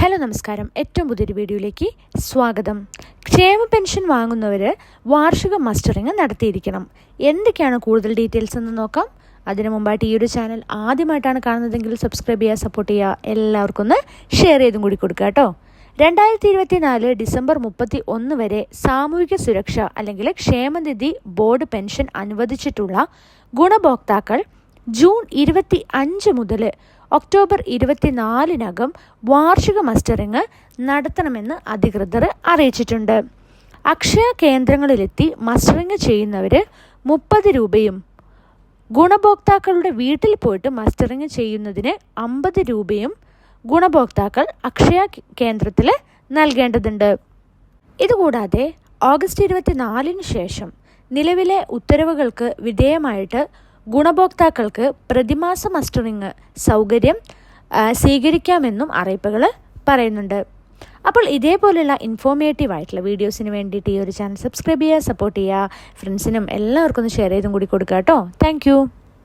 Hello നമസ്കാരം. ഏറ്റവും പുതിയൊരു വീഡിയോയിലേക്ക് സ്വാഗതം. ക്ഷേമ പെൻഷൻ വാങ്ങുന്നവർ വാർഷിക മസ്റ്ററിങ് നടത്തിയിരിക്കണം. എന്തൊക്കെയാണ് കൂടുതൽ ഡീറ്റെയിൽസ് എന്ന് നോക്കാം. അതിനു മുമ്പായിട്ട് ഈ ഒരു ചാനൽ ആദ്യമായിട്ടാണ് കാണുന്നതെങ്കിൽ സബ്സ്ക്രൈബ് ചെയ്യുക സപ്പോർട്ട് ചെയ്യുക എല്ലാവർക്കും ഒന്ന് ഷെയർ ചെയ്തും കൂടി കൊടുക്കുക കേട്ടോ. രണ്ടായിരത്തി ഇരുപത്തിനാല് ഡിസംബർ മുപ്പത്തി ഒന്ന് വരെ സാമൂഹിക സുരക്ഷ അല്ലെങ്കിൽ ക്ഷേമനിധി ബോർഡ് പെൻഷൻ അനുവദിച്ചിട്ടുള്ള ഗുണഭോക്താക്കൾ ജൂൺ ഇരുപത്തി അഞ്ച് മുതൽ ഒക്ടോബർ ഇരുപത്തിനാലിനകം വാർഷിക മസ്റ്ററിങ് നടത്തണമെന്ന് അധികൃതർ അറിയിച്ചിട്ടുണ്ട്. അക്ഷയ കേന്ദ്രങ്ങളിലെത്തി മസ്റ്ററിങ് ചെയ്യുന്നവർ മുപ്പത് രൂപയും ഗുണഭോക്താക്കളുടെ വീട്ടിൽ പോയിട്ട് മസ്റ്ററിങ് ചെയ്യുന്നതിന് അമ്പത് രൂപയും ഗുണഭോക്താക്കൾ അക്ഷയ കേന്ദ്രത്തിൽ നൽകേണ്ടതുണ്ട്. ഇതുകൂടാതെ ഓഗസ്റ്റ് ഇരുപത്തിനാലിന് ശേഷം നിലവിലെ ഉത്തരവുകൾക്ക് വിധേയമായിട്ട് ഗുണഭോക്താക്കൾക്ക് പ്രതിമാസ മസ്റ്ററിങ് സൗകര്യം സ്വീകരിക്കാമെന്നും അറിയിപ്പുകൾ പറയുന്നുണ്ട്. അപ്പോൾ ഇതേപോലെയുള്ള ഇൻഫോർമേറ്റീവ് ആയിട്ടുള്ള വീഡിയോസിന് വേണ്ടിയിട്ട് ഈ ഒരു ചാനൽ സബ്സ്ക്രൈബ് ചെയ്യുക സപ്പോർട്ട് ചെയ്യുക. ഫ്രണ്ട്സിനും എല്ലാവർക്കും ഒന്ന് ഷെയർ ചെയ്തും കൂടി കൊടുക്കുക കേട്ടോ. താങ്ക്